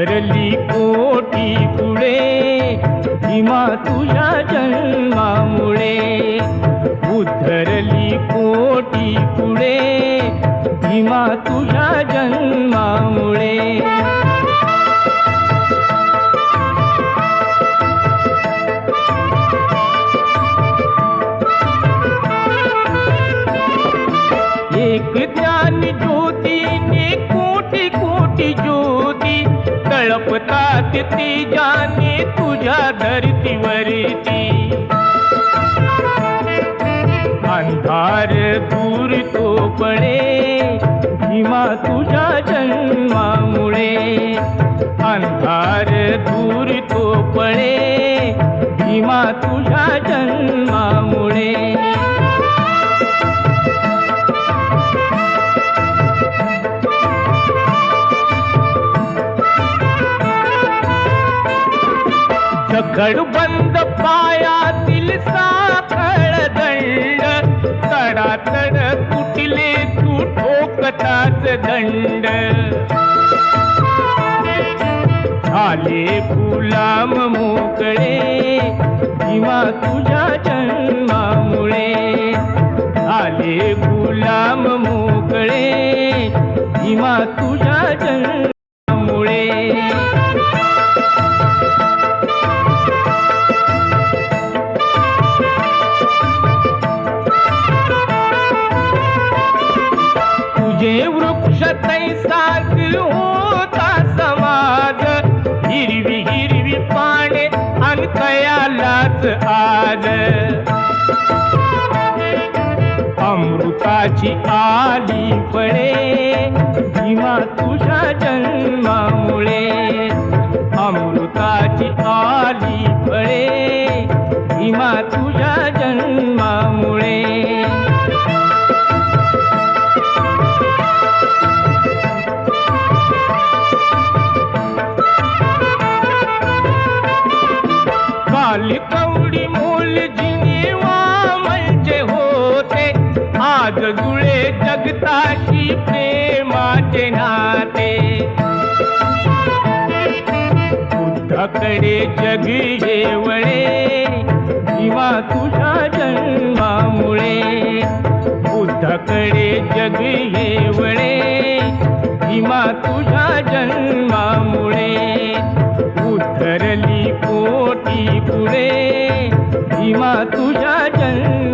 तरली कोटी पुढे. हिमा तुझ्या जन्मामुळे. उद्धरली कोटी पुढे. हिमा तुझ्या जन्मामुळे. एक ज्ञान ज्योतीने कोटी कोटी ज्योती तळपतात ती जाने तुझ्या धरतीवरती अंधार दूर तो पळे भीमा तुझ्या जन्मामुळे. अंधार दूर तो पळे भीमा तुझ्या जन्मा जखड बंद पायातील साखळ दंड तडातड तुटले तू ठोकताच दंड. झाले गुलाम मोकळे किंवा तुझ्या जन्मामुळे. झाले गुलाम मोकळे किंवा तुझ्या जन्म कयालाच आज अमृताची आली पडे भीमा तुझ्या जन्मामुळे. अमृताची आली पडे भीमा तुझ्या जन्मामुळे. जुळे जगताची प्रेमाचे नाते. बुद्धाकडे जग येवळे किंवा तुझ्या जन्मामुळे. बुद्धाकडे जग येवळे किंवा तुझ्या जन्मामुळे. उतरली कोटी पुढे किंवा तुझ्या जन्मा